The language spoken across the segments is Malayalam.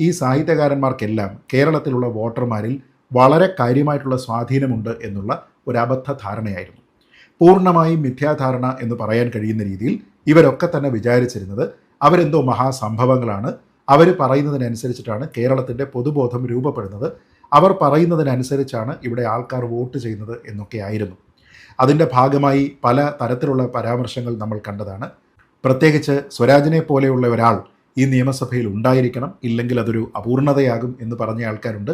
ഈ സാഹിത്യകാരന്മാർക്കെല്ലാം കേരളത്തിലുള്ള വോട്ടർമാരിൽ വളരെ കാര്യമായിട്ടുള്ള സ്വാധീനമുണ്ട് എന്നുള്ള ഒരു അബദ്ധ ധാരണയായിരുന്നു പൂർണമായും മിഥ്യാധാരണ എന്ന് പറയാൻ കഴിയുന്ന രീതിയിൽ ഇവരൊക്കെ തന്നെ വിചാരിച്ചിരുന്നത് അവരെന്തോ മഹാസംഭവങ്ങളാണ്. അവർ പറയുന്നതിനനുസരിച്ചിട്ടാണ് കേരളത്തിന്റെ പൊതുബോധം രൂപപ്പെടുന്നത്. അവർ പറയുന്നതിനനുസരിച്ചാണ് ഇവിടെ ആൾക്കാർ വോട്ട് ചെയ്യുന്നത് എന്നൊക്കെ ആയിരുന്നു. അതിന്റെ ഭാഗമായി പല തരത്തിലുള്ള പരാമർശങ്ങൾ നമ്മൾ കണ്ടതാണ്. പ്രത്യേകിച്ച് സ്വരാജിനെ പോലെയുള്ള ഒരാൾ ഈ നിയമസഭയിൽ ഉണ്ടായിരിക്കണം ഇല്ലെങ്കിൽ അതൊരു അപൂർണതയാകും എന്ന് പറഞ്ഞ ആൾക്കാരുണ്ട്.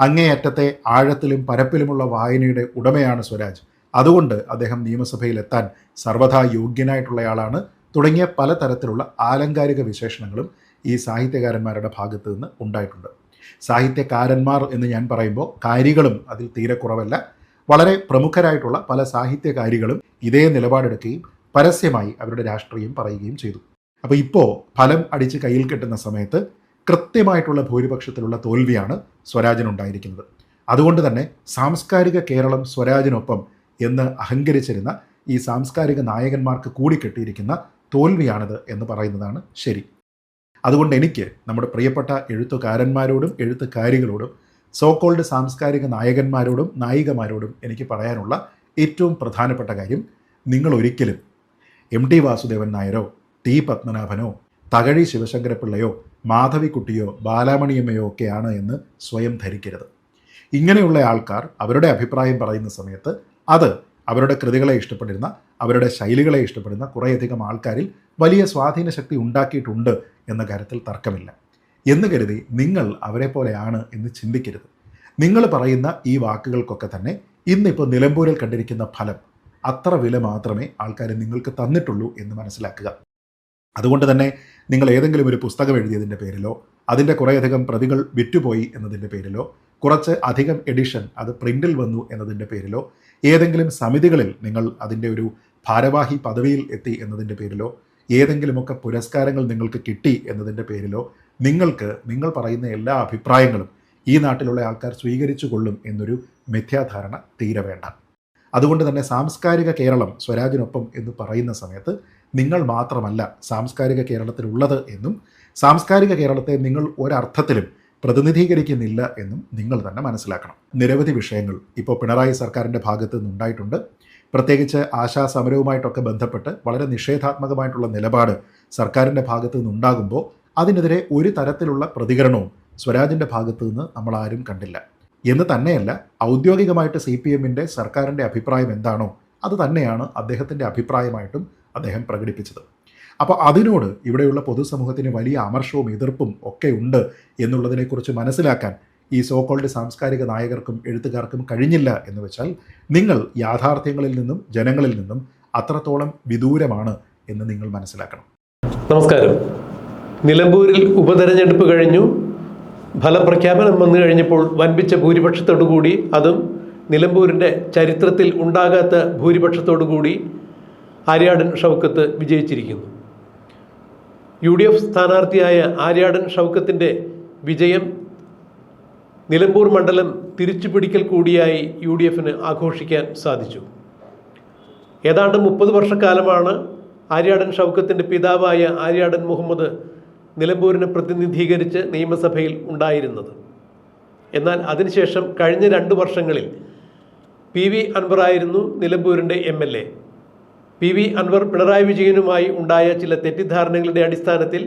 അങ്ങേയറ്റത്തെ ആഴത്തിലും പരപ്പിലുമുള്ള വായനയുടെ ഉടമയാണ് സ്വരാജ്. അതുകൊണ്ട് അദ്ദേഹം നിയമസഭയിലെത്താൻ സർവഥാ യോഗ്യനായിട്ടുള്ളയാളാണ്. തുടങ്ങിയ പലതരത്തിലുള്ള ആലങ്കാരിക വിശേഷണങ്ങളും ഈ സാഹിത്യകാരന്മാരുടെ ഭാഗത്ത് നിന്ന് ഉണ്ടായിട്ടുണ്ട്. സാഹിത്യകാരന്മാർ എന്ന് ഞാൻ പറയുമ്പോൾ കാര്യങ്ങളും അതിൽ തീരെ കുറവല്ല. വളരെ പ്രമുഖരായിട്ടുള്ള പല സാഹിത്യകാരികളും ഇതേ നിലപാടെടുക്കുകയും പരസ്യമായി അവരുടെ രാഷ്ട്രീയം പറയുകയും ചെയ്തു. അപ്പോൾ ഇപ്പോൾ ഫലം അടിച്ച് കയ്യിൽ കിട്ടുന്ന സമയത്ത് കൃത്യമായിട്ടുള്ള ഭൂരിപക്ഷത്തിലുള്ള തോൽവിയാണ് സ്വരാജിനുണ്ടായിരിക്കുന്നത് അതുകൊണ്ട് തന്നെ സാംസ്കാരിക കേരളം സ്വരാജിനൊപ്പം എന്ന് അഹങ്കരിച്ചിരുന്ന ഈ സാംസ്കാരിക നായകന്മാർക്ക് കൂടി കിട്ടിയിരിക്കുന്ന തോൽവിയാണിത് എന്ന് പറയുന്നതാണ് ശരി. അതുകൊണ്ട് എനിക്ക് നമ്മുടെ പ്രിയപ്പെട്ട എഴുത്തുകാരന്മാരോടും എഴുത്തുകാരികളോടും സോക്കോൾഡ് സാംസ്കാരിക നായകന്മാരോടും നായികമാരോടും എനിക്ക് പറയാനുള്ള ഏറ്റവും പ്രധാനപ്പെട്ട കാര്യം നിങ്ങൾ ഒരിക്കലും എം ടി വാസുദേവൻ നായരോ ടി പത്മനാഭനോ തകഴി ശിവശങ്കരപ്പിള്ളയോ മാധവിക്കുട്ടിയോ ബാലാമണിയമ്മയോ ഒക്കെയാണ് എന്ന് സ്വയം ധരിക്കരുത്. ഇങ്ങനെയുള്ള ആൾക്കാർ അവരുടെ അഭിപ്രായം പറയുന്ന സമയത്ത് അത് അവരുടെ കൃതികളെ ഇഷ്ടപ്പെടുന്ന അവരുടെ ശൈലികളെ ഇഷ്ടപ്പെടുന്ന കുറേയധികം ആൾക്കാരിൽ വലിയ സ്വാധീന ശക്തി ഉണ്ടാക്കിയിട്ടുണ്ട് എന്ന കാര്യത്തിൽ തർക്കമില്ല. എന്ന് കരുതി നിങ്ങൾ അവരെ പോലെയാണ് എന്ന് ചിന്തിക്കരുത്. നിങ്ങൾ പറയുന്ന ഈ വാക്കുകൾക്കൊക്കെ തന്നെ ഇന്നിപ്പോൾ നിലമ്പൂരിൽ കണ്ടിരിക്കുന്ന ഫലം അത്ര വില മാത്രമേ ആൾക്കാർ നിങ്ങൾക്ക് തന്നിട്ടുള്ളൂ എന്ന് മനസ്സിലാക്കുക. അതുകൊണ്ട് തന്നെ നിങ്ങൾ ഏതെങ്കിലും ഒരു പുസ്തകം എഴുതിയതിന്റെ പേരിലോ അതിന്റെ കുറേയധികം പ്രതികൾ വിറ്റുപോയി എന്നതിന്റെ പേരിലോ കുറച്ച് അധികം എഡിഷൻ അത് പ്രിന്റിൽ വന്നു എന്നതിന്റെ പേരിലോ ഏതെങ്കിലും സമിതികളിൽ നിങ്ങൾ അതിന്റെ ഒരു ഭാരവാഹി പദവിയിൽ എത്തി എന്നതിന്റെ പേരിലോ ഏതെങ്കിലുമൊക്കെ പുരസ്കാരങ്ങൾ നിങ്ങൾക്ക് കിട്ടി എന്നതിന്റെ പേരിലോ നിങ്ങൾക്ക് നിങ്ങൾ പറയുന്ന എല്ലാ അഭിപ്രായങ്ങളും ഈ നാട്ടിലുള്ള ആൾക്കാർ സ്വീകരിച്ചു കൊള്ളും എന്നൊരു മിഥ്യാധാരണ തീരെ വേണ്ട. അതുകൊണ്ട് തന്നെ സാംസ്കാരിക കേരളം സ്വരാജിനൊപ്പം എന്ന് പറയുന്ന സമയത്ത് നിങ്ങൾ മാത്രമല്ല സാംസ്കാരിക കേരളത്തിലുള്ളത് എന്നും സാംസ്കാരിക കേരളത്തെ നിങ്ങൾ ഒരർത്ഥത്തിലും പ്രതിനിധീകരിക്കുന്നില്ല എന്നും നിങ്ങൾ തന്നെ മനസ്സിലാക്കണം. നിരവധി വിഷയങ്ങൾ ഇപ്പോൾ പിണറായി സർക്കാരിന്റെ ഭാഗത്ത് നിന്നുണ്ടായിട്ടുണ്ട്. പ്രത്യേകിച്ച് ആശാ സമരവുമായിട്ടൊക്കെ ബന്ധപ്പെട്ട് വളരെ നിഷേധാത്മകമായിട്ടുള്ള നിലപാട് സർക്കാരിന്റെ ഭാഗത്തു നിന്നുണ്ടാകുമ്പോൾ അതിനെതിരെ ഒരു തരത്തിലുള്ള പ്രതികരണവും സ്വരാജിന്റെ ഭാഗത്തു നിന്ന് നമ്മൾ ആരും കണ്ടില്ല. എന്ന് തന്നെയല്ല ഔദ്യോഗികമായിട്ട് സി പി എമ്മിന്റെ സർക്കാരിന്റെ അഭിപ്രായം എന്താണോ അത് തന്നെയാണ് അദ്ദേഹത്തിന്റെ അഭിപ്രായമായിട്ടും അദ്ദേഹം പ്രകടിപ്പിച്ചത്. അപ്പോൾ അതിനോട് ഇവിടെയുള്ള പൊതുസമൂഹത്തിന് വലിയ അമർഷവും എതിർപ്പും ഒക്കെ ഉണ്ട് എന്നുള്ളതിനെക്കുറിച്ച് മനസ്സിലാക്കാൻ ഈ സോക്കോൾഡ് സാംസ്കാരിക നായകർക്കും എഴുത്തുകാർക്കും കഴിഞ്ഞില്ല എന്ന് വെച്ചാൽ നിങ്ങൾ യാഥാർത്ഥ്യങ്ങളിൽ നിന്നും ജനങ്ങളിൽ നിന്നും അത്രത്തോളം വിദൂരമാണ് എന്ന് നിങ്ങൾ മനസ്സിലാക്കണം. നമസ്കാരം. നിലമ്പൂരിൽ ഉപതെരഞ്ഞെടുപ്പ് കഴിഞ്ഞു. ഫലപ്രഖ്യാപനം വന്നു കഴിഞ്ഞപ്പോൾ വൻപിച്ച ഭൂരിപക്ഷത്തോടു കൂടി അതും നിലമ്പൂരിന്റെ ചരിത്രത്തിൽ ഉണ്ടാകാത്ത ഭൂരിപക്ഷത്തോടു കൂടി ആര്യാടൻ ഷൗക്കത്ത് വിജയിച്ചിരിക്കുന്നു. യു ഡി എഫ് സ്ഥാനാർത്ഥിയായ ആര്യാടൻ ഷൗക്കത്തിന്റെ വിജയം നിലമ്പൂർ മണ്ഡലം തിരിച്ചു പിടിക്കൽ കൂടിയായി യു ഡി എഫിന് ആഘോഷിക്കാൻ സാധിച്ചു. ഏതാണ്ട് മുപ്പത് വർഷക്കാലമാണ് ആര്യാടൻ ഷൗക്കത്തിന്റെ പിതാവായ ആര്യാടൻ മുഹമ്മദ് നിലമ്പൂരിനെ പ്രതിനിധീകരിച്ച് നിയമസഭയിൽ ഉണ്ടായിരുന്നത്. എന്നാൽ അതിനുശേഷം കഴിഞ്ഞ രണ്ട് വർഷങ്ങളിൽ പി വി അൻവറായിരുന്നു നിലമ്പൂരിന്റെ M L A. P V Anvar Pinarayi വിജയനുമായി ഉണ്ടായ ചില തെറ്റിദ്ധാരണകളുടെ അടിസ്ഥാനത്തിൽ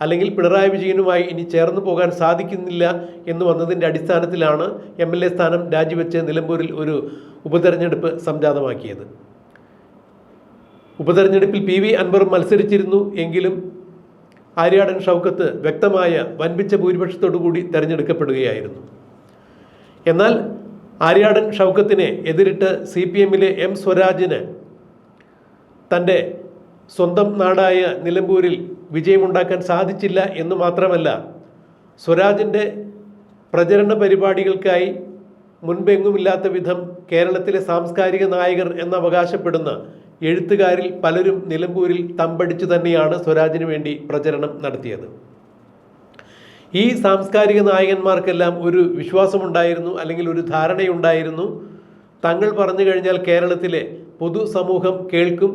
അല്ലെങ്കിൽ പിണറായി വിജയനുമായി ഇനി ചേർന്ന് പോകാൻ സാധിക്കുന്നില്ല എന്ന് വന്നതിന്റെ അടിസ്ഥാനത്തിലാണ് എം എൽ എ സ്ഥാനം രാജിവെച്ച് നിലമ്പൂരിൽ ഒരു ഉപതെരഞ്ഞെടുപ്പ് സംജാതമാക്കിയത്. ഉപതെരഞ്ഞെടുപ്പിൽ പി വി അൻവർ മത്സരിച്ചിരുന്നു എങ്കിലും ആര്യാടൻ ഷൗക്കത്ത് വ്യക്തമായ വൻപിച്ച ഭൂരിപക്ഷത്തോടു കൂടി തെരഞ്ഞെടുക്കപ്പെടുകയായിരുന്നു. എന്നാൽ ആര്യാടൻ ഷൗക്കത്തിനെ എതിരിട്ട് സി പി എമ്മിലെ എം സ്വരാജിന് തന്റെ സ്വന്തം നാടായ നിലമ്പൂരിൽ വിജയമുണ്ടാക്കാൻ സാധിച്ചില്ല എന്ന് മാത്രമല്ല സ്വരാജിന്റെ പ്രചരണ പരിപാടികൾക്കായി മുൻപെങ്ങുമില്ലാത്ത വിധം കേരളത്തിലെ സാംസ്കാരിക നായകർ എന്ന് അവകാശപ്പെടുന്ന എഴുത്തുകാരിൽ പലരും നിലമ്പൂരിൽ തമ്പടിച്ചു തന്നെയാണ് സ്വരാജിന് വേണ്ടി പ്രചരണം നടത്തിയത്. ഈ സാംസ്കാരിക നായകന്മാർക്കെല്ലാം ഒരു വിശ്വാസമുണ്ടായിരുന്നു അല്ലെങ്കിൽ ഒരു ധാരണയുണ്ടായിരുന്നു. തങ്ങൾ പറഞ്ഞു കഴിഞ്ഞാൽ കേരളത്തിലെ പൊതുസമൂഹം കേൾക്കും.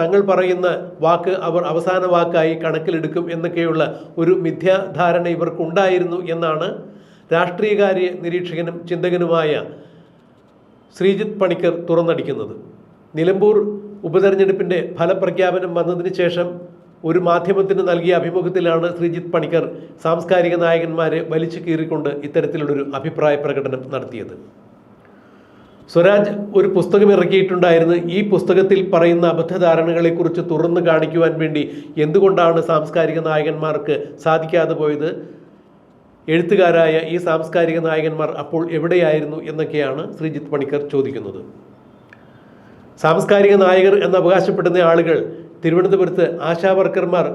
തങ്ങൾ പറയുന്ന വാക്ക് അവർ അവസാന വാക്കായി കണക്കിലെടുക്കും എന്നൊക്കെയുള്ള ഒരു മിഥ്യാധാരണ ഇവർക്കുണ്ടായിരുന്നു എന്നാണ് രാഷ്ട്രീയകാര്യ നിരീക്ഷകനും ചിന്തകനുമായ ശ്രീജിത്ത് പണിക്കർ തുറന്നടിക്കുന്നത്. നിലമ്പൂർ ഉപതെരഞ്ഞെടുപ്പിന്റെ ഫലപ്രഖ്യാപനം വന്നതിന് ശേഷം ഒരു മാധ്യമത്തിന് നൽകിയ അഭിമുഖത്തിലാണ് ശ്രീജിത്ത് പണിക്കർ സാംസ്കാരിക നായകന്മാരെ വലിച്ചു കീറിക്കൊണ്ട് ഇത്തരത്തിലുള്ളൊരു അഭിപ്രായ പ്രകടനം നടത്തിയത്. സ്വരാജ് ഒരു പുസ്തകം ഇറക്കിയിട്ടുണ്ടായിരുന്നു. ഈ പുസ്തകത്തിൽ പറയുന്ന അബദ്ധധാരണകളെക്കുറിച്ച് തുറന്നു കാണിക്കുവാൻ വേണ്ടി എന്തുകൊണ്ടാണ് സാംസ്കാരിക നായകന്മാർക്ക് സാധിക്കാതെ പോയത്? എഴുത്തുകാരായ ഈ സാംസ്കാരിക നായകന്മാർ അപ്പോൾ എവിടെയായിരുന്നു എന്നൊക്കെയാണ് ശ്രീജിത്ത് പണിക്കർ ചോദിക്കുന്നത്. സാംസ്കാരിക നായകർ എന്ന് അവകാശപ്പെടുന്ന ആളുകൾ തിരുവനന്തപുരത്ത് ആശാവർക്കർമാർ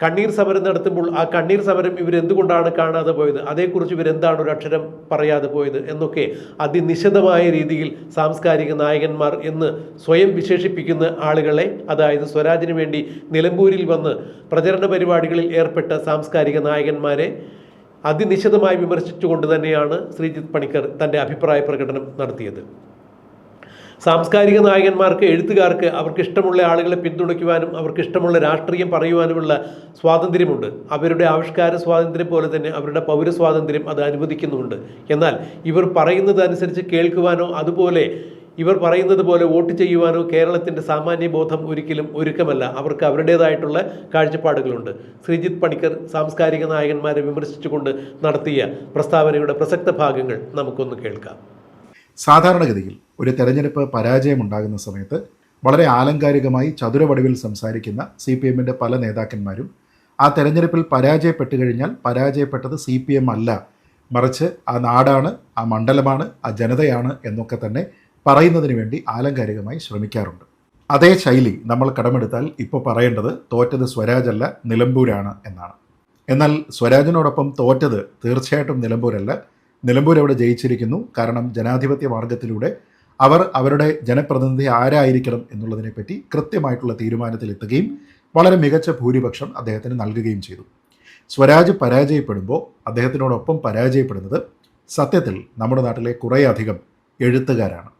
കണ്ണീർ സമരം നടത്തുമ്പോൾ ആ കണ്ണീർ സമരം ഇവരെന്തുകൊണ്ടാണ് കാണാതെ പോയത്? അതേക്കുറിച്ച് ഇവരെന്താണ് ഒരു അക്ഷരം പറയാതെ പോയത് എന്നൊക്കെ അതിനിശിതമായ രീതിയിൽ സാംസ്കാരിക നായകന്മാർ എന്ന് സ്വയം വിശേഷിപ്പിക്കുന്ന ആളുകളെ അതായത് സ്വരാജിന് വേണ്ടി നിലമ്പൂരിൽ വന്ന് പ്രചരണ പരിപാടികളിൽ ഏർപ്പെട്ട സാംസ്കാരിക നായകന്മാരെ അതിനിശിതമായി വിമർശിച്ചുകൊണ്ട് തന്നെയാണ് ശ്രീജിത്ത് പണിക്കർ തന്റെ അഭിപ്രായ പ്രകടനം നടത്തിയത്. സാംസ്കാരിക നായകന്മാർക്ക് എഴുത്തുകാർക്ക് അവർക്ക് ഇഷ്ടമുള്ള ആളുകളെ പിന്തുണയ്ക്കുവാനും അവർക്ക് ഇഷ്ടമുള്ള രാഷ്ട്രീയം പറയുവാനുമുള്ള സ്വാതന്ത്ര്യമുണ്ട്. അവരുടെ ആവിഷ്കാര സ്വാതന്ത്ര്യം പോലെ തന്നെ അവരുടെ പൗരസ്വാതന്ത്ര്യം അത് അനുവദിക്കുന്നുമുണ്ട്. എന്നാൽ ഇവർ പറയുന്നത് അനുസരിച്ച് കേൾക്കുവാനോ അതുപോലെ ഇവർ പറയുന്നത് പോലെ വോട്ട് ചെയ്യുവാനോ കേരളത്തിന്റെ സാമാന്യ ബോധം ഒരിക്കലും ഒരുക്കമല്ല. അവർക്ക് അവരുടേതായിട്ടുള്ള കാഴ്ചപ്പാടുകളുണ്ട്. ശ്രീജിത്ത് പണിക്കർ സാംസ്കാരിക നായകന്മാരെ വിമർശിച്ചുകൊണ്ട് നടത്തിയ പ്രസ്താവനയുടെ പ്രസക്ത ഭാഗങ്ങൾ നമുക്കൊന്ന് കേൾക്കാം. സാധാരണഗതിയിൽ ഒരു തെരഞ്ഞെടുപ്പ് പരാജയമുണ്ടാകുന്ന സമയത്ത് വളരെ ആലങ്കാരികമായി ചതുരവടിവിൽ സംസാരിക്കുന്ന സി പി എമ്മിന്റെ പല നേതാക്കന്മാരും ആ തെരഞ്ഞെടുപ്പിൽ പരാജയപ്പെട്ടു കഴിഞ്ഞാൽ പരാജയപ്പെട്ടത് സി പി എം അല്ല. മറിച്ച് ആ നാടാണ് ആ മണ്ഡലമാണ് ആ ജനതയാണ് എന്നൊക്കെ തന്നെ പറയുന്നതിന് വേണ്ടി ആലങ്കാരികമായി ശ്രമിക്കാറുണ്ട്. അതേ ശൈലി നമ്മൾ കടമെടുത്താൽ ഇപ്പോൾ പറയേണ്ടത് തോറ്റത് സ്വരാജല്ല നിലമ്പൂരാണ് എന്നാണ്. എന്നാൽ സ്വരാജിനോടൊപ്പം തോറ്റത് തീർച്ചയായിട്ടും നിലമ്പൂരല്ല. നിലമ്പൂർ അവിടെ ജയിച്ചിരിക്കുന്നു. കാരണം ജനാധിപത്യ മാർഗത്തിലൂടെ അവർ അവരുടെ ജനപ്രതിനിധി ആരായിരിക്കണം എന്നുള്ളതിനെപ്പറ്റി കൃത്യമായിട്ടുള്ള തീരുമാനത്തിലെത്തുകയും വളരെ മികച്ച ഭൂരിപക്ഷം അദ്ദേഹത്തിന് നൽകുകയും ചെയ്തു. സ്വരാജ് പരാജയപ്പെടുമ്പോൾ അദ്ദേഹത്തിനോടൊപ്പം പരാജയപ്പെടുന്നത് സത്യത്തിൽ നമ്മുടെ നാട്ടിലെ കുറേയധികം എഴുത്തുകാരാണ്.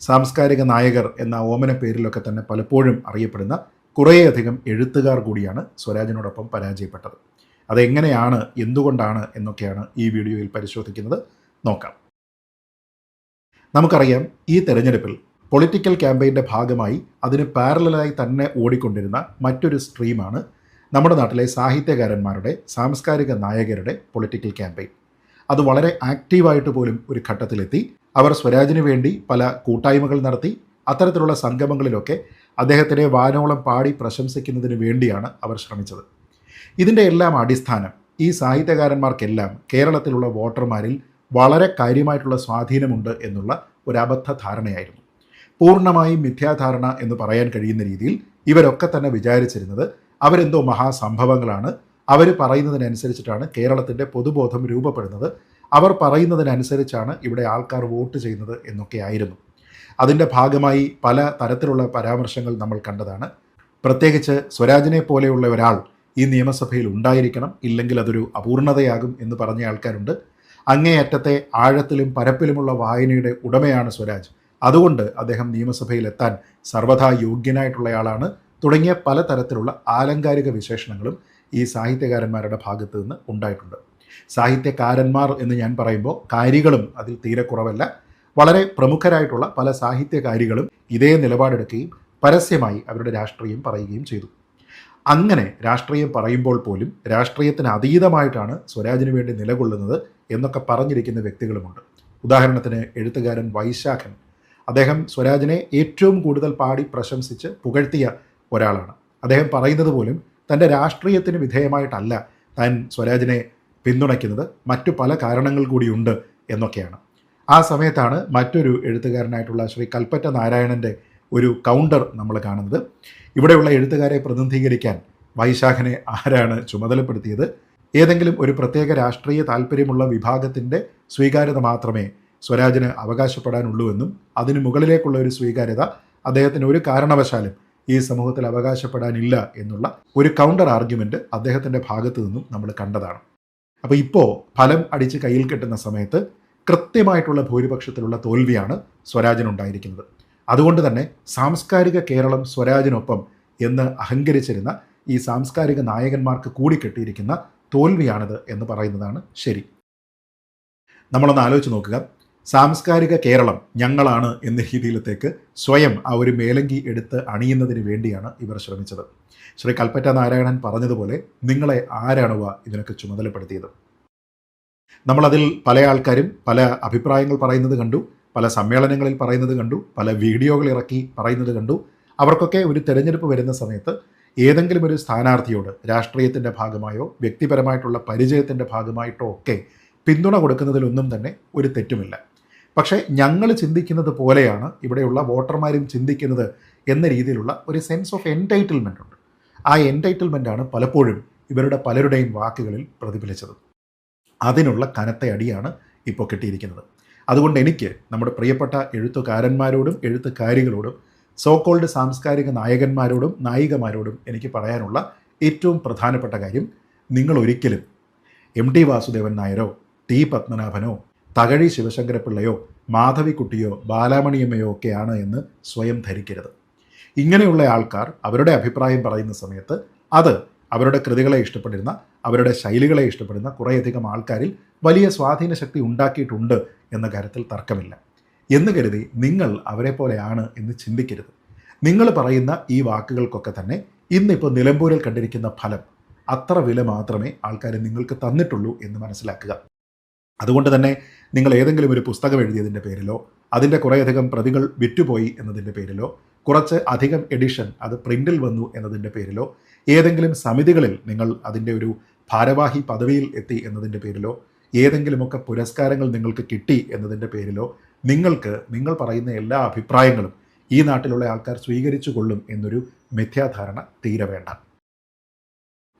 സാംസ്കാരിക നായകർ എന്ന ഓമന പേരിലൊക്കെ തന്നെ പലപ്പോഴും അറിയപ്പെടുന്ന കുറേയധികം എഴുത്തുകാർ കൂടിയാണ് സ്വരാജിനോടൊപ്പം പരാജയപ്പെട്ടത്. അതെങ്ങനെയാണ് എന്തുകൊണ്ടാണ് എന്നൊക്കെയാണ് ഈ വീഡിയോയിൽ പരിശോധിക്കുന്നത്. നോക്കാം. നമുക്കറിയാം ഈ തെരഞ്ഞെടുപ്പിൽ പൊളിറ്റിക്കൽ ക്യാമ്പയിന്റെ ഭാഗമായി അതിന് പാരലായി തന്നെ ഓടിക്കൊണ്ടിരുന്ന മറ്റൊരു സ്ട്രീമാണ് നമ്മുടെ നാട്ടിലെ സാഹിത്യകാരന്മാരുടെ സാംസ്കാരിക നായകരുടെ പൊളിറ്റിക്കൽ ക്യാമ്പയിൻ. അത് വളരെ ആക്റ്റീവായിട്ട് പോലും ഒരു ഘട്ടത്തിലെത്തി. അവർ സ്വരാജിന് വേണ്ടി പല കൂട്ടായ്മകൾ നടത്തി അത്തരത്തിലുള്ള സംഗമങ്ങളിലൊക്കെ അദ്ദേഹത്തിനെ വാനോളം പാടി പ്രശംസിക്കുന്നതിന് വേണ്ടിയാണ് അവർ ശ്രമിച്ചത്. ഇതിന്റെ എല്ലാം അടിസ്ഥാനം ഈ സാഹിത്യകാരന്മാർക്കെല്ലാം കേരളത്തിലുള്ള വോട്ടർമാരിൽ വളരെ കാര്യമായിട്ടുള്ള സ്വാധീനമുണ്ട് എന്നുള്ള ഒരു അബദ്ധ ധാരണയായിരുന്നു പൂർണമായും മിഥ്യാധാരണ എന്ന് പറയാൻ കഴിയുന്ന രീതിയിൽ ഇവരൊക്കെ തന്നെ വിചാരിച്ചിരുന്നത് അവരെന്തോ മഹാസംഭവങ്ങളാണ്. അവർ പറയുന്നതിനനുസരിച്ചിട്ടാണ് കേരളത്തിന്റെ പൊതുബോധം രൂപപ്പെടുന്നത്. അവർ പറയുന്നതിനനുസരിച്ചാണ് ഇവിടെ ആൾക്കാർ വോട്ട് ചെയ്യുന്നത് എന്നൊക്കെ ആയിരുന്നു. അതിന്റെ ഭാഗമായി പല തരത്തിലുള്ള പരാമർശങ്ങൾ നമ്മൾ കണ്ടതാണ്. പ്രത്യേകിച്ച് സ്വരാജിനെ പോലെയുള്ള ഒരാൾ ഈ നിയമസഭയിൽ ഉണ്ടായിരിക്കണം ഇല്ലെങ്കിൽ അതൊരു അപൂർണതയാകും എന്ന് പറഞ്ഞ ആൾക്കാരുണ്ട്. അങ്ങേയറ്റത്തെ ആഴത്തിലും പരപ്പിലുമുള്ള വായനയുടെ ഉടമയാണ് സ്വരാജ്. അതുകൊണ്ട് അദ്ദേഹം നിയമസഭയിൽ എത്താൻ സർവഥാ യോഗ്യനായിട്ടുള്ളയാളാണ്. തുടങ്ങിയ പലതരത്തിലുള്ള ആലങ്കാരിക വിശേഷണങ്ങളും ഈ സാഹിത്യകാരന്മാരുടെ ഭാഗത്ത് നിന്ന് ഉണ്ടായിട്ടുണ്ട്. സാഹിത്യകാരന്മാർ എന്ന് ഞാൻ പറയുമ്പോൾ കാരികളും അതിൽ തീരെ കുറവല്ല. വളരെ പ്രമുഖരായിട്ടുള്ള പല സാഹിത്യകാരികളും ഇതേ നിലപാടെടുക്കുകയും പരസ്യമായി അവരുടെ രാഷ്ട്രീയം പറയുകയും ചെയ്തു. അങ്ങനെ രാഷ്ട്രീയം പറയുമ്പോൾ പോലും രാഷ്ട്രീയത്തിന് അതീതമായിട്ടാണ് സ്വരാജിന് വേണ്ടി നിലകൊള്ളുന്നത് എന്നൊക്കെ പറഞ്ഞിരിക്കുന്ന വ്യക്തികളുമുണ്ട്. ഉദാഹരണത്തിന് എഴുത്തുകാരൻ വൈശാഖൻ. അദ്ദേഹം സ്വരാജിനെ ഏറ്റവും കൂടുതൽ പാടി പ്രശംസിച്ച് പുകഴ്ത്തിയ ഒരാളാണ്. അദ്ദേഹം പറയുന്നത് പോലും തന്റെ രാഷ്ട്രീയത്തിന് വിധേയമായിട്ടല്ല താൻ സ്വരാജിനെ പിന്തുണയ്ക്കുന്നത്. മറ്റു പല കാരണങ്ങൾ കൂടിയുണ്ട് എന്നൊക്കെയാണ്. ആ സമയത്താണ് മറ്റൊരു എഴുത്തുകാരനായിട്ടുള്ള ശ്രീ കൽപ്പറ്റ നാരായണന്റെ ഒരു കൗണ്ടർ നമ്മൾ കാണുന്നത്. ഇവിടെയുള്ള എഴുത്തുകാരെ പ്രതിനിധീകരിക്കാൻ വൈശാഖനെ ആരാണ് ചുമതലപ്പെടുത്തിയത്? ഏതെങ്കിലും ഒരു പ്രത്യേക രാഷ്ട്രീയ താല്പര്യമുള്ള വിഭാഗത്തിന്റെ സ്വീകാര്യത മാത്രമേ സ്വരാജിന് അവകാശപ്പെടാനുള്ളൂ എന്നും അതിന് മുകളിലേക്കുള്ള ഒരു സ്വീകാര്യത അദ്ദേഹത്തിന് ഒരു കാരണവശാലും ഈ സമൂഹത്തിൽ അവകാശപ്പെടാനില്ല എന്നുള്ള ഒരു കൗണ്ടർ ആർഗ്യുമെന്റ് അദ്ദേഹത്തിന്റെ ഭാഗത്തു നിന്നും നമ്മൾ കണ്ടതാണ്. അപ്പോൾ ഇപ്പോൾ ഫലം അടിച്ച് കയ്യിൽ കിട്ടുന്ന സമയത്ത് കൃത്യമായിട്ടുള്ള ഭൂരിപക്ഷത്തിലുള്ള തോൽവിയാണ് സ്വരാജിനുണ്ടായിരിക്കുന്നത്. അതുകൊണ്ട് തന്നെ സാംസ്കാരിക കേരളം സ്വരാജിനൊപ്പം എന്ന് അഹങ്കരിച്ചിരുന്ന ഈ സാംസ്കാരിക നായകന്മാർക്ക് കൂടി കെട്ടിയിരിക്കുന്ന തോൽവിയാണിത് എന്ന് പറയുന്നതാണ് ശരി. നമ്മളൊന്ന് ആലോചിച്ച് നോക്കുക. സാംസ്കാരിക കേരളം ഞങ്ങളാണ് എന്ന രീതിയിലത്തേക്ക് സ്വയം ആ ഒരു മേലങ്കി എടുത്ത് അണിയുന്നതിന് വേണ്ടിയാണ് ഇവർ ശ്രമിച്ചത്. ശ്രീ കൽപ്പറ്റ നാരായണൻ പറഞ്ഞതുപോലെ നിങ്ങളെ ആരാണുവ ഇതിനൊക്കെ ചുമതലപ്പെടുത്തിയത്? നമ്മളതിൽ പല ആൾക്കാരും പല അഭിപ്രായങ്ങൾ പറയുന്നത് കണ്ടു. പല സമ്മേളനങ്ങളിൽ പറയുന്നത് കണ്ടു പല വീഡിയോകൾ ഇറക്കി പറയുന്നത് കണ്ടു. അവർക്കൊക്കെ ഒരു തെരഞ്ഞെടുപ്പ് വരുന്ന സമയത്ത് ഏതെങ്കിലും ഒരു സ്ഥാനാർത്ഥിയോട് രാഷ്ട്രീയത്തിന്റെ ഭാഗമായോ വ്യക്തിപരമായിട്ടുള്ള പരിചയത്തിന്റെ ഭാഗമായിട്ടോ ഒക്കെ പിന്തുണ കൊടുക്കുന്നതിലൊന്നും തന്നെ ഒരു തെറ്റുമില്ല. പക്ഷേ ഞങ്ങൾ ചിന്തിക്കുന്നത് പോലെയാണ് ഇവിടെയുള്ള വോട്ടർമാരും ചിന്തിക്കുന്നത് എന്ന രീതിയിലുള്ള ഒരു സെൻസ് ഓഫ് എന്റൈറ്റിൽമെന്റ് ഉണ്ട്. ആ എന്റൈറ്റിൽമെന്റ് ആണ് പലപ്പോഴും ഇവരുടെ പലരുടെയും വാക്കുകളിൽ പ്രതിഫലിച്ചത്. അതിനുള്ള കനത്ത അടിയാണ് ഇപ്പോൾ കിട്ടിയിരിക്കുന്നത്. അതുകൊണ്ട് എനിക്ക് നമ്മുടെ പ്രിയപ്പെട്ട എഴുത്തുകാരന്മാരോടും എഴുത്തുകാരികളോടും സോക്കോൾഡ് സാംസ്കാരിക നായകന്മാരോടും നായികമാരോടും എനിക്ക് പറയാനുള്ള ഏറ്റവും പ്രധാനപ്പെട്ട കാര്യം നിങ്ങൾ ഒരിക്കലും എം ടി വാസുദേവൻ നായരോ ടി പത്മനാഭനോ തകഴി ശിവശങ്കരപിള്ളയോ മാധവിക്കുട്ടിയോ ബാലാമണിയമ്മയോ ഒക്കെയാണ് എന്ന് സ്വയം ധരിക്കരുത്. ഇങ്ങനെയുള്ള ആൾക്കാർ അവരുടെ അഭിപ്രായം പറയുന്ന സമയത്ത് അത് അവരുടെ കൃതികളെ ഇഷ്ടപ്പെടുന്ന അവരുടെ ശൈലികളെ ഇഷ്ടപ്പെടുന്ന കുറേയധികം ആൾക്കാരിൽ വലിയ സ്വാധീന ശക്തി ഉണ്ടാക്കിയിട്ടുണ്ട് എന്ന കാര്യത്തിൽ തർക്കമില്ല. എന്ന് കരുതി നിങ്ങൾ അവരെ പോലെയാണ് എന്ന് ചിന്തിക്കരുത്. നിങ്ങൾ പറയുന്ന ഈ വാക്കുകൾക്കൊക്കെ തന്നെ ഇന്നിപ്പോൾ നിലമ്പൂരിൽ കണ്ടിരിക്കുന്ന ഫലം അത്ര വില മാത്രമേ ആൾക്കാർ നിങ്ങൾക്ക് തന്നിട്ടുള്ളൂ എന്ന് മനസ്സിലാക്കുക. അതുകൊണ്ട് തന്നെ നിങ്ങൾ ഏതെങ്കിലും ഒരു പുസ്തകം എഴുതിയതിന്റെ പേരിലോ അതിന്റെ കുറേയധികം പ്രതികൾ വിറ്റുപോയി എന്നതിന്റെ പേരിലോ കുറച്ച് അധികം എഡിഷൻ അത് പ്രിന്റിൽ വന്നു എന്നതിന്റെ പേരിലോ ഏതെങ്കിലും സമിതികളിൽ നിങ്ങൾ അതിന്റെ ഒരു ഭാരവാഹി പദവിയിൽ എത്തി എന്നതിന്റെ പേരിലോ ഏതെങ്കിലുമൊക്കെ പുരസ്കാരങ്ങൾ നിങ്ങൾക്ക് കിട്ടി എന്നതിന്റെ പേരിലോ നിങ്ങൾക്ക് നിങ്ങൾ പറയുന്ന എല്ലാ അഭിപ്രായങ്ങളും ഈ നാട്ടിലുള്ള ആൾക്കാർ സ്വീകരിച്ചു കൊള്ളും എന്നൊരു മിഥ്യാധാരണ തീരെ വേണ്ട.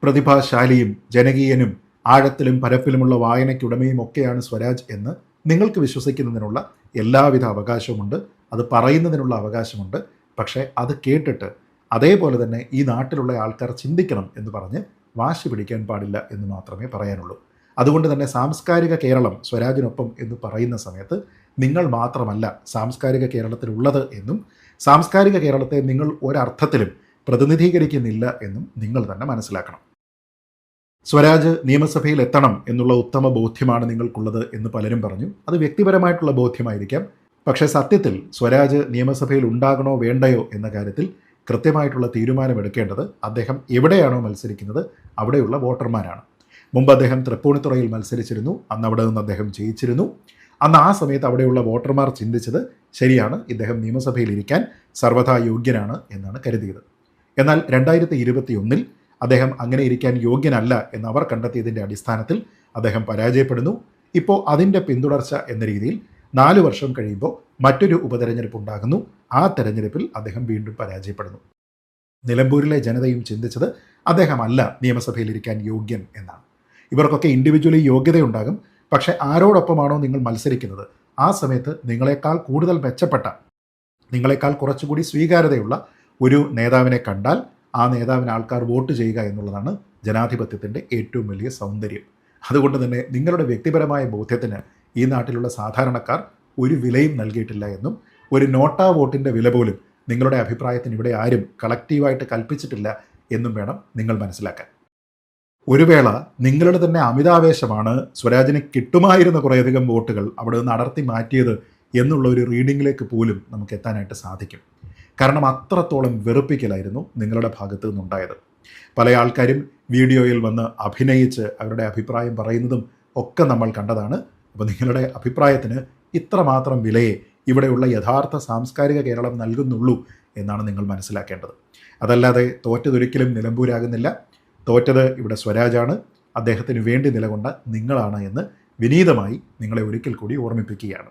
പ്രതിഭാശാലിയും ജനകീയനും ആഴത്തിലും പരപ്പിലുമുള്ള വായനയ്ക്കുടമയും ഒക്കെയാണ് സ്വരാജ് എന്ന് നിങ്ങൾക്ക് വിശ്വസിക്കുന്നതിനുള്ള എല്ലാവിധ അവകാശമുണ്ട് അത് പറയുന്നതിനുള്ള അവകാശമുണ്ട് പക്ഷേ അത് കേട്ടിട്ട് അതേപോലെ തന്നെ ഈ നാട്ടിലുള്ള ആൾക്കാർ ചിന്തിക്കണം എന്ന് പറഞ്ഞ് വാശി പിടിക്കാൻ പാടില്ല എന്ന് മാത്രമേ പറയാനുള്ളൂ. അതുകൊണ്ട് തന്നെ സാംസ്കാരിക കേരളം സ്വരാജിനൊപ്പം എന്ന് പറയുന്ന സമയത്ത് നിങ്ങൾ മാത്രമല്ല സാംസ്കാരിക കേരളത്തിലുള്ളത് എന്നും സാംസ്കാരിക കേരളത്തെ നിങ്ങൾ ഒരർത്ഥത്തിലും പ്രതിനിധീകരിക്കുന്നില്ല എന്നും നിങ്ങൾ തന്നെ മനസ്സിലാക്കണം. സ്വരാജ് നിയമസഭയിൽ എത്തണം എന്നുള്ള ഉത്തമ ബോധ്യമാണ് നിങ്ങൾക്കുള്ളത് എന്ന് പലരും പറഞ്ഞു. അത് വ്യക്തിപരമായിട്ടുള്ള ബോധ്യമായിരിക്കാം. പക്ഷേ സത്യത്തിൽ സ്വരാജ് നിയമസഭയിൽ ഉണ്ടാകണോ വേണ്ടയോ എന്ന കാര്യത്തിൽ കൃത്യമായിട്ടുള്ള തീരുമാനമെടുക്കേണ്ടത് അദ്ദേഹം എവിടെയാണോ മത്സരിക്കുന്നത് അവിടെയുള്ള വോട്ടർമാരാണ്. മുമ്പ് അദ്ദേഹം തൃപ്പൂണിത്തുറയിൽ മത്സരിച്ചിരുന്നു അന്ന് അവിടെ നിന്ന് അദ്ദേഹം ജയിച്ചിരുന്നു. അന്ന് ആ സമയത്ത് അവിടെയുള്ള വോട്ടർമാർ ചിന്തിച്ചത് ശരിയാണ് ഇദ്ദേഹം നിയമസഭയിൽ ഇരിക്കാൻ സർവതാ യോഗ്യനാണ് എന്നാണ് കരുതിയത്. എന്നാൽ രണ്ടായിരത്തി ഇരുപത്തി ഒന്നിൽ അദ്ദേഹം അങ്ങനെ ഇരിക്കാൻ യോഗ്യനല്ല എന്ന് അവർ കണ്ടെത്തിയതിന്റെ അടിസ്ഥാനത്തിൽ അദ്ദേഹം പരാജയപ്പെടുന്നു. ഇപ്പോൾ അതിന്റെ പിന്തുടർച്ച എന്ന രീതിയിൽ നാല് വർഷം കഴിയുമ്പോൾ മറ്റൊരു ഉപതെരഞ്ഞെടുപ്പ് ഉണ്ടാകുന്നു. ആ തെരഞ്ഞെടുപ്പിൽ അദ്ദേഹം വീണ്ടും പരാജയപ്പെടുന്നു. നിലമ്പൂരിലെ ജനതയും ചിന്തിച്ചത് അദ്ദേഹമല്ല നിയമസഭയിലിരിക്കാൻ യോഗ്യൻ എന്നാണ്. ഇവർക്കൊക്കെ ഇൻഡിവിജ്വലി യോഗ്യതയുണ്ടാകും. പക്ഷേ ആരോടൊപ്പമാണോ നിങ്ങൾ മത്സരിക്കുന്നത്? ആ സമയത്ത് നിങ്ങളെക്കാൾ കൂടുതൽ മെച്ചപ്പെട്ട നിങ്ങളെക്കാൾ കുറച്ചുകൂടി സ്വീകാര്യതയുള്ള ഒരു നേതാവിനെ കണ്ടാൽ ആ നേതാവിന് ആൾക്കാർ വോട്ട് ചെയ്യുക എന്നുള്ളതാണ് ജനാധിപത്യത്തിന്റെ ഏറ്റവും വലിയ സൗന്ദര്യം. അതുകൊണ്ട് തന്നെ നിങ്ങളുടെ വ്യക്തിപരമായ ബോധ്യത്തിന് ഈ നാട്ടിലുള്ള സാധാരണക്കാർ ഒരു വിലയും നൽകിയിട്ടില്ല എന്നും ഒരു നോട്ടാ വോട്ടിന്റെ വില പോലും നിങ്ങളുടെ അഭിപ്രായത്തിന് ഇവിടെ ആരും കളക്റ്റീവായിട്ട് കൽപ്പിച്ചിട്ടില്ല എന്നും വേണം നിങ്ങൾ മനസ്സിലാക്കാൻ. ഒരു വേള നിങ്ങളുടെ തന്നെ അമിതാവേശമാണ് സ്വരാജിന് കിട്ടുമായിരുന്ന കുറേയധികം വോട്ടുകൾ അവിടെ നിന്ന് അടർത്തി മാറ്റിയത് എന്നുള്ള ഒരു റീഡിങ്ങിലേക്ക് പോലും നമുക്ക് എത്താനായിട്ട് സാധിക്കും. കാരണം അത്രത്തോളം വെറുപ്പിക്കലായിരുന്നു നിങ്ങളുടെ ഭാഗത്തു നിന്നുണ്ടായത്. പല ആൾക്കാരും വീഡിയോയിൽ വന്ന് അഭിനയിച്ച് അവരുടെ അഭിപ്രായം പറയുന്നതും ഒക്കെ നമ്മൾ കണ്ടതാണ്. അപ്പോൾ നിങ്ങളുടെ അഭിപ്രായത്തിന് ഇത്രമാത്രം വിലയെ ഇവിടെയുള്ള യഥാർത്ഥ സാംസ്കാരിക കേരളം നൽകുന്നുള്ളൂ എന്നാണ് നിങ്ങൾ മനസ്സിലാക്കേണ്ടത്. അതല്ലാതെ തോറ്റതൊരിക്കലും നിലമ്പൂരാകുന്നില്ല. തോറ്റത് ഇവിടെ സ്വരാജാണ്. അദ്ദേഹത്തിന് വേണ്ടി നിലകൊണ്ട നിങ്ങളാണ് എന്ന് വിനീതമായി നിങ്ങളെ ഒരിക്കൽ കൂടി ഓർമ്മിപ്പിക്കുകയാണ്.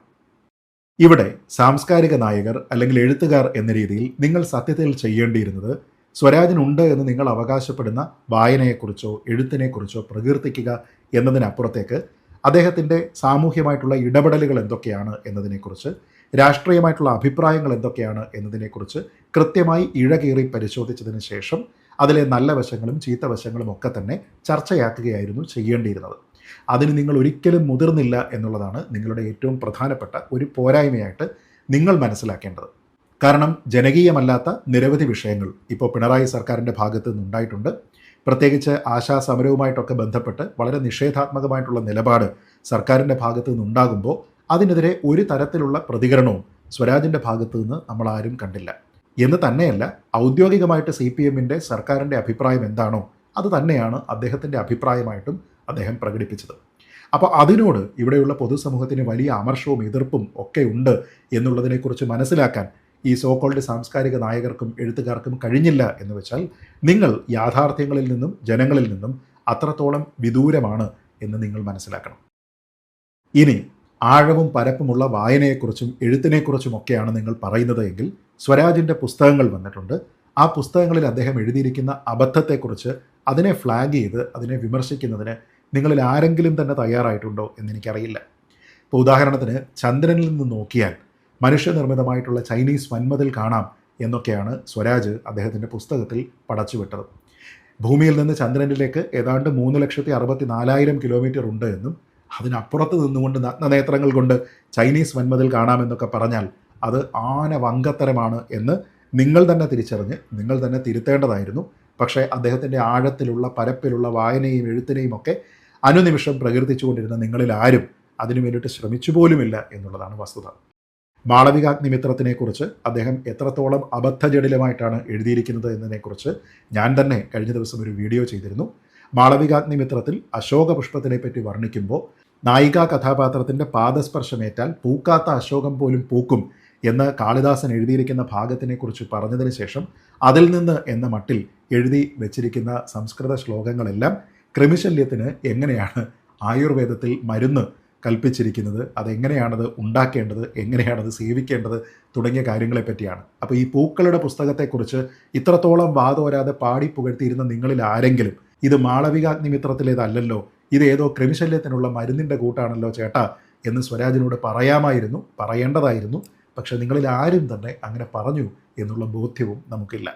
ഇവിടെ സാംസ്കാരിക നായകർ അല്ലെങ്കിൽ എഴുത്തുകാർ എന്ന രീതിയിൽ നിങ്ങൾ സത്യത്തിൽ ചെയ്യേണ്ടിയിരുന്നത് സ്വരാജിനുണ്ട് എന്ന് നിങ്ങൾ അവകാശപ്പെടുന്ന വായനയെക്കുറിച്ചോ എഴുത്തിനെക്കുറിച്ചോ പ്രകീർത്തിക്കുക എന്നതിനപ്പുറത്തേക്ക് അദ്ദേഹത്തിന്റെ സാമൂഹ്യമായിട്ടുള്ള ഇടപെടലുകൾ എന്തൊക്കെയാണ് എന്നതിനെക്കുറിച്ച് രാഷ്ട്രീയമായിട്ടുള്ള അഭിപ്രായങ്ങൾ എന്തൊക്കെയാണ് എന്നതിനെക്കുറിച്ച് കൃത്യമായി ഇഴകീറി പരിശോധിച്ചതിന് ശേഷം അതിലെ നല്ല വശങ്ങളും ചീത്ത വശങ്ങളും ഒക്കെ തന്നെ ചർച്ചയാക്കുകയായിരുന്നു ചെയ്യേണ്ടിയിരുന്നത്. അതിന് നിങ്ങൾ ഒരിക്കലും മുതിർന്നില്ല എന്നുള്ളതാണ് നിങ്ങളുടെ ഏറ്റവും പ്രധാനപ്പെട്ട ഒരു പോരായ്മയായിട്ട് നിങ്ങൾ മനസ്സിലാക്കേണ്ടത്. കാരണം ജനകീയമല്ലാത്ത നിരവധി വിഷയങ്ങൾ ഇപ്പോൾ പിണറായി സർക്കാരിന്റെ ഭാഗത്തു നിന്നുണ്ടായിട്ടുണ്ട്. പ്രത്യേകിച്ച് ആശാ സമരവുമായിട്ടൊക്കെ ബന്ധപ്പെട്ട് വളരെ നിഷേധാത്മകമായിട്ടുള്ള നിലപാട് സർക്കാരിന്റെ ഭാഗത്തു നിന്നുണ്ടാകുമ്പോൾ അതിനെതിരെ ഒരു തരത്തിലുള്ള പ്രതികരണവും സ്വരാജിന്റെ ഭാഗത്തു നിന്ന് നമ്മൾ ആരും കണ്ടില്ല. എന്ന് തന്നെയല്ല ഔദ്യോഗികമായിട്ട് സി പി എമ്മിന്റെ സർക്കാരിന്റെ അഭിപ്രായം എന്താണോ അത് തന്നെയാണ് അദ്ദേഹത്തിന്റെ അഭിപ്രായമായിട്ടും അദ്ദേഹം പ്രകടിപ്പിച്ചത്. അപ്പോൾ അതിനോട് ഇവിടെയുള്ള പൊതുസമൂഹത്തിന് വലിയ അമർഷവും എതിർപ്പും ഒക്കെ ഉണ്ട് എന്നുള്ളതിനെക്കുറിച്ച് മനസ്സിലാക്കാൻ ഈ സോക്കോൾഡ് സാംസ്കാരിക നായകർക്കും എഴുത്തുകാർക്കും കഴിഞ്ഞില്ല എന്ന് വെച്ചാൽ നിങ്ങൾ യാഥാർത്ഥ്യങ്ങളിൽ നിന്നും ജനങ്ങളിൽ നിന്നും അത്രത്തോളം വിദൂരമാണ് എന്ന് നിങ്ങൾ മനസ്സിലാക്കണം. ഇനി ആഴവും പരപ്പുമുള്ള വായനയെക്കുറിച്ചും എഴുത്തിനെക്കുറിച്ചുമൊക്കെയാണ് നിങ്ങൾ പറയുന്നത് എങ്കിൽ സ്വരാജിന്റെ പുസ്തകങ്ങൾ വന്നിട്ടുണ്ട്. ആ പുസ്തകങ്ങളിൽ അദ്ദേഹം എഴുതിയിരിക്കുന്ന അബദ്ധത്തെക്കുറിച്ച് അതിനെ ഫ്ലാഗ് ചെയ്ത് അതിനെ വിമർശിക്കുന്നതിന് നിങ്ങളിൽ ആരെങ്കിലും തന്നെ തയ്യാറായിട്ടുണ്ടോ എന്നെനിക്കറിയില്ല ഇപ്പോൾ ഉദാഹരണത്തിന് ചന്ദ്രനിൽ നിന്ന് നോക്കിയാൽ മനുഷ്യനിർമ്മിതമായിട്ടുള്ള ചൈനീസ് വന്മതിൽ കാണാം എന്നൊക്കെയാണ് സ്വരാജ് അദ്ദേഹത്തിന്റെ പുസ്തകത്തിൽ പടച്ചുവിട്ടത്. ഭൂമിയിൽ നിന്ന് ചന്ദ്രനിലേക്ക് ഏതാണ്ട് മൂന്ന് ലക്ഷത്തി അറുപത്തി നാലായിരം കിലോമീറ്റർ ഉണ്ട് എന്നും അതിനപ്പുറത്ത് നിന്നുകൊണ്ട് നഗ്നനേത്രങ്ങൾ കൊണ്ട് ചൈനീസ് വൻമതിൽ കാണാമെന്നൊക്കെ പറഞ്ഞാൽ അത് ആന വങ്കത്തരമാണ് എന്ന് നിങ്ങൾ തന്നെ തിരിച്ചറിഞ്ഞ് നിങ്ങൾ തന്നെ തിരുത്തേണ്ടതായിരുന്നു. പക്ഷേ അദ്ദേഹത്തിന്റെ ആഴത്തിലുള്ള പരപ്പിലുള്ള വായനയും എഴുത്തിനെയും ഒക്കെ അനുനിമിഷം പ്രകീർത്തിച്ചുകൊണ്ടിരുന്ന നിങ്ങളിൽ ആരും അതിനു വേണ്ടിയിട്ട് ശ്രമിച്ചു പോലുമില്ല എന്നുള്ളതാണ് വസ്തുത. മാളവികാഗ്നിമിത്രത്തിനെക്കുറിച്ച് അദ്ദേഹം എത്രത്തോളം അബദ്ധജടിലമായിട്ടാണ് എഴുതിയിരിക്കുന്നത് എന്നതിനെക്കുറിച്ച് ഞാൻ തന്നെ കഴിഞ്ഞ ദിവസം ഒരു വീഡിയോ ചെയ്തിരുന്നു. മാളവികാഗ്നിമിത്രത്തിൽ അശോക പുഷ്പത്തിനെ പറ്റി വർണിക്കുമ്പോൾ നായികാ കഥാപാത്രത്തിന്റെ പാദസ്പർശമേറ്റാൽ പൂക്കാത്ത അശോകം പോലും പൂക്കും എന്ന് കാളിദാസൻ എഴുതിയിരിക്കുന്ന ഭാഗത്തിനെക്കുറിച്ച് പറഞ്ഞതിന് ശേഷം അതിൽ നിന്ന് എന്ന മട്ടിൽ എഴുതി വെച്ചിരിക്കുന്ന സംസ്കൃത ശ്ലോകങ്ങളെല്ലാം ക്രിമിശല്യത്തിന് എങ്ങനെയാണ് ആയുർവേദത്തിൽ മരുന്ന് കൽപ്പിച്ചിരിക്കുന്നത് അതെങ്ങനെയാണത് ഉണ്ടാക്കേണ്ടത് എങ്ങനെയാണത് സേവിക്കേണ്ടത് തുടങ്ങിയ കാര്യങ്ങളെ പറ്റിയാണ്. അപ്പോൾ ഈ പൂക്കളുടെ പുസ്തകത്തെക്കുറിച്ച് ഇത്രത്തോളം വാദോരാതെ പാടി പുകഴ്ത്തിയിരുന്ന നിങ്ങളിൽ ആരെങ്കിലും ഇത് മാളവികാഗ്നിമിത്രത്തിലേതല്ലോ ഇത് ഏതോ ക്രിമിശല്യത്തിനുള്ള മരുന്നിന്റെ കൂട്ടാണല്ലോ ചേട്ടാ എന്ന് സ്വരാജിനോട് പറയാമായിരുന്നു പറയേണ്ടതായിരുന്നു. പക്ഷെ നിങ്ങളിൽ ആരും തന്നെ അങ്ങനെ പറഞ്ഞു എന്നുള്ള ബോധ്യവും നമുക്കില്ല.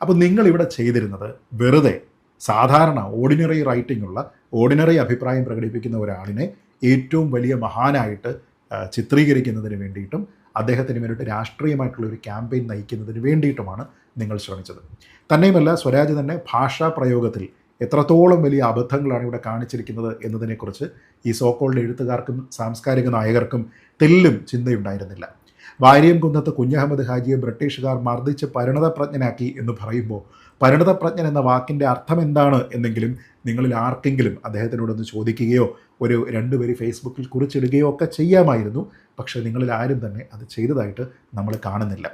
അപ്പോൾ നിങ്ങളിവിടെ ചെയ്തിരുന്നത് വെറുതെ സാധാരണ ഓർഡിനറി റൈറ്റിംഗ് ഉള്ള ഓർഡിനറി അഭിപ്രായം പ്രകടിപ്പിക്കുന്ന ഒരാളിനെ ഏറ്റവും വലിയ മഹാനായിട്ട് ചിത്രീകരിക്കുന്നതിന് വേണ്ടിയിട്ടും അദ്ദേഹത്തിന് വേണ്ടിയിട്ട് രാഷ്ട്രീയമായിട്ടുള്ള ഒരു ക്യാമ്പയിൻ നയിക്കുന്നതിന് വേണ്ടിയിട്ടുമാണ് നിങ്ങൾ ശ്രമിച്ചത്. തന്നെയുമല്ല സ്വരാജ് തന്നെ ഭാഷാ പ്രയോഗത്തിൽ എത്രത്തോളം വലിയ അബദ്ധങ്ങളാണ് ഇവിടെ കാണിച്ചിരിക്കുന്നത് എന്നതിനെക്കുറിച്ച് ഈ സോക്കോളുടെ എഴുത്തുകാർക്കും സാംസ്കാരിക നായകർക്കും തെല്ലും ചിന്തയുണ്ടായിരുന്നില്ല. വാര്യം കുന്നത്ത് കുഞ്ഞഹമ്മദ് ഹാജിയെ ബ്രിട്ടീഷുകാർ മർദ്ദിച്ച് പരിണതപ്രജ്ഞനാക്കി എന്ന് പറയുമ്പോൾ പരിണതപ്രജ്ഞൻ എന്ന വാക്കിന്റെ അർത്ഥം എന്താണ് എന്നെങ്കിലും നിങ്ങളിൽ ആർക്കെങ്കിലും അദ്ദേഹത്തിനോടൊന്ന് ചോദിക്കുകയോ ഒരു രണ്ട് രണ്ടുപേര് ഫേസ്ബുക്കിൽ കുറിച്ചിടുകയോ ഒക്കെ ചെയ്യാമായിരുന്നു. പക്ഷേ നിങ്ങളിൽ ആരും തന്നെ അത് ചെയ്തതായിട്ട് നമ്മൾ കാണുന്നില്ല.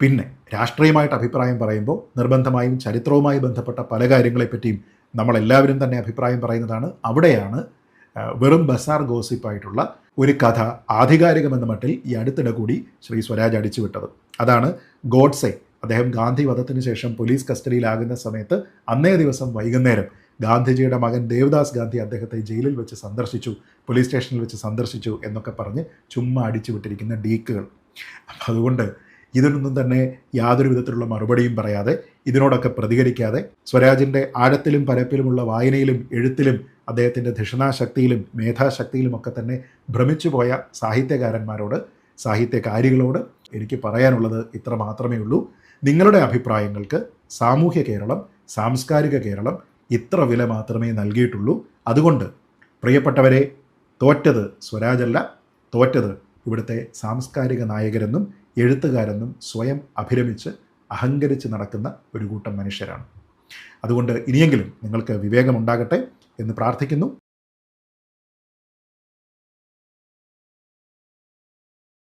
പിന്നെ രാഷ്ട്രീയമായിട്ട് അഭിപ്രായം പറയുമ്പോൾ നിർബന്ധമായും ചരിത്രവുമായി ബന്ധപ്പെട്ട പല കാര്യങ്ങളെപ്പറ്റിയും നമ്മളെല്ലാവരും തന്നെ അഭിപ്രായം പറയുന്നതാണ്. അവിടെയാണ് വെറും ബസാർ ഗോസിപ്പായിട്ടുള്ള ഒരു കഥ ആധികാരികമെന്ന മട്ടിൽ ഈ അടുത്തിടെ കൂടി ശ്രീ സ്വരാജ് അടിച്ചുവിട്ടത്. അതാണ് ഗോഡ്സെ അദ്ദേഹം ഗാന്ധി വധത്തിന് ശേഷം പോലീസ് കസ്റ്റഡിയിലാകുന്ന സമയത്ത് അന്നേ ദിവസം വൈകുന്നേരം ഗാന്ധിജിയുടെ മകൻ ദേവദാസ് ഗാന്ധി അദ്ദേഹത്തെ ജയിലിൽ വെച്ച് സന്ദർശിച്ചു പോലീസ് സ്റ്റേഷനിൽ വെച്ച് സന്ദർശിച്ചു എന്നൊക്കെ പറഞ്ഞ് ചുമ്മാ അടിച്ചു വിട്ടിരിക്കുന്ന ഡീക്കുകൾ. അപ്പം അതുകൊണ്ട് ഇതിനൊന്നും തന്നെ യാതൊരു വിധത്തിലുള്ള മറുപടിയും പറയാതെ ഇതിനോടൊക്കെ പ്രതികരിക്കാതെ സ്വരാജിന്റെ ആഴത്തിലും പരപ്പിലുമുള്ള വായനയിലും എഴുത്തിലും അദ്ദേഹത്തിന്റെ ധിഷണാശക്തിയിലും മേധാശക്തിയിലും ഒക്കെ തന്നെ ഭ്രമിച്ചുപോയ സാഹിത്യകാരന്മാരോട് സാഹിത്യകാരികളോട് എനിക്ക് പറയാനുള്ളത് ഇത്ര മാത്രമേ ഉള്ളൂ. നിങ്ങളുടെ അഭിപ്രായങ്ങൾക്ക് സാമൂഹ്യ കേരളം സാംസ്കാരിക കേരളം ഇത്ര വില മാത്രമേ നൽകിയിട്ടുള്ളൂ. അതുകൊണ്ട് പ്രിയപ്പെട്ടവരെ തോറ്റത് സ്വരാജല്ല തോറ്റത് ഇവിടുത്തെ സാംസ്കാരിക നായകരെന്നും എഴുത്തുകാരെന്നും സ്വയം അഭിരമിച്ച് അഹങ്കരിച്ച് നടക്കുന്ന ഒരു കൂട്ടം മനുഷ്യരാണ്. അതുകൊണ്ട് ഇനിയെങ്കിലും നിങ്ങൾക്ക് വിവേകമുണ്ടാകട്ടെ എന്ന് പ്രാർത്ഥിക്കുന്നു.